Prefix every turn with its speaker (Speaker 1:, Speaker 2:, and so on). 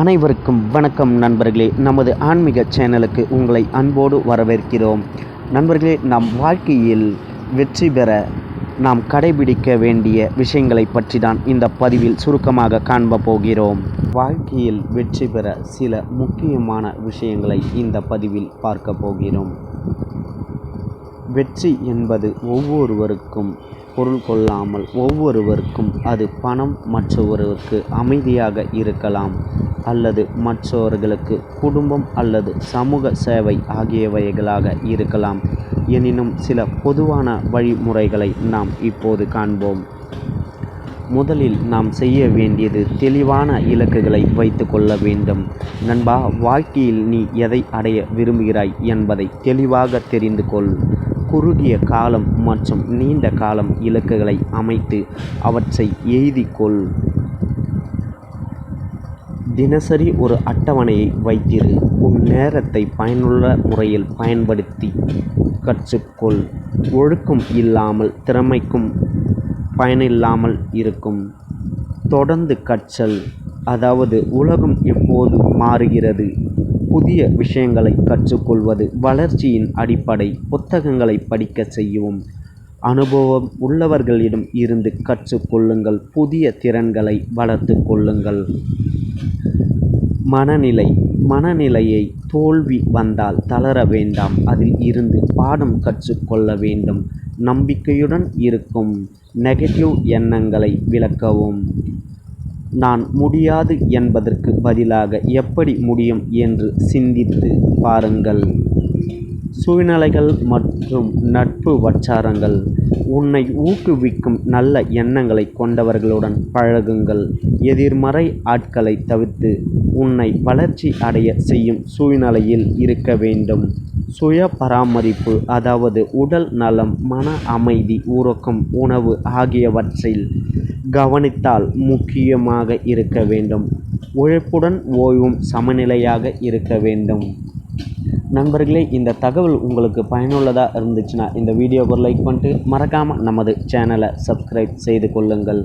Speaker 1: அனைவருக்கும் வணக்கம் நண்பர்களே. நமது ஆன்மீக சேனலுக்கு உங்களை அன்போடு வரவேற்கிறோம். நண்பர்களே நம் வாழ்க்கையில் வெற்றி பெற நாம் கடைபிடிக்க வேண்டிய விஷயங்களை பற்றி தான் இந்த பதிவில் சுருக்கமாக காண்ப போகிறோம். வாழ்க்கையில் வெற்றி பெற சில முக்கியமான விஷயங்களை இந்த பதிவில் பார்க்க போகிறோம். வெற்றி என்பது ஒவ்வொருவருக்கும் பொருள் கொள்ளாமல் ஒவ்வொருவருக்கும் அது பணம் மற்றொருவருக்கு அமைதியாக இருக்கலாம். அல்லது மற்றவர்களுக்கு குடும்பம் அல்லது சமூக சேவை ஆகியவைகளாக இருக்கலாம். எனினும் சில பொதுவான வழிமுறைகளை நாம் இப்போது காண்போம். முதலில் நாம் செய்ய வேண்டியது தெளிவான இலக்குகளை வைத்து கொள்ள வேண்டும். நண்பா வாழ்க்கையில் நீ எதை அடைய விரும்புகிறாய் என்பதை தெளிவாக தெரிந்து கொள். குறுகிய காலம் மற்றும் நீண்ட காலம் இலக்குகளை அமைத்து அவற்றை எழுதிக்கொள் தினசரி ஒரு அட்டவணையை வைத்திரு. உன் நேரத்தை பயனுள்ள முறையில் பயன்படுத்தி கற்றுக்கொள். ஒழுக்கம் இல்லாமல் திறமைக்கும் பயனில்லாமல் இருக்கும். தொடர்ந்து கற்றல். அதாவது உலகம் எப்போது மாறுகிறது? புதிய விஷயங்களை கற்றுக்கொள்வது வளர்ச்சியின் அடிப்படை புத்தகங்களை படிக்க செய்யவும் அனுபவம் உள்ளவர்களிடம் இருந்து கற்றுக்கொள்ளுங்கள். புதிய திறன்களை வளர்த்து கொள்ளுங்கள். மனநிலை. மனநிலையை தோல்வி வந்தால் தளர வேண்டாம். அதில் இருந்து பாடம் கற்றுக்கொள்ள வேண்டும். நம்பிக்கையுடன் இருக்கும். நெகட்டிவ் எண்ணங்களை விளக்கவும். நான் முடியாது என்பதற்கு பதிலாக எப்படி முடியும் என்று சிந்தித்து பாருங்கள். சூழ்நிலைகள் மற்றும் நட்பு வட்டாரங்கள். உன்னை ஊக்குவிக்கும் நல்ல எண்ணங்களை கொண்டவர்களுடன் பழகுங்கள். எதிர்மறை ஆட்களை தவிர்த்து உன்னை வளர்ச்சி அடைய செய்யும் சூழ்நிலையில் இருக்க வேண்டும். சுய பராமரிப்பு அதாவது உடல் நலம் மன அமைதி உறக்கம் உணவு ஆகியவற்றில் கவனித்தால் முக்கியமாக இருக்க வேண்டும். உழைப்புடன் ஓய்வும் சமநிலையாக இருக்க வேண்டும். நண்பர்களே இந்த தகவல் உங்களுக்கு பயனுள்ளதாக இருந்துச்சுன்னா இந்த வீடியோவை லைக் பண்ணிட்டு மறக்காமல் நமது சேனலை சப்ஸ்கிரைப் செய்து கொள்ளுங்கள்.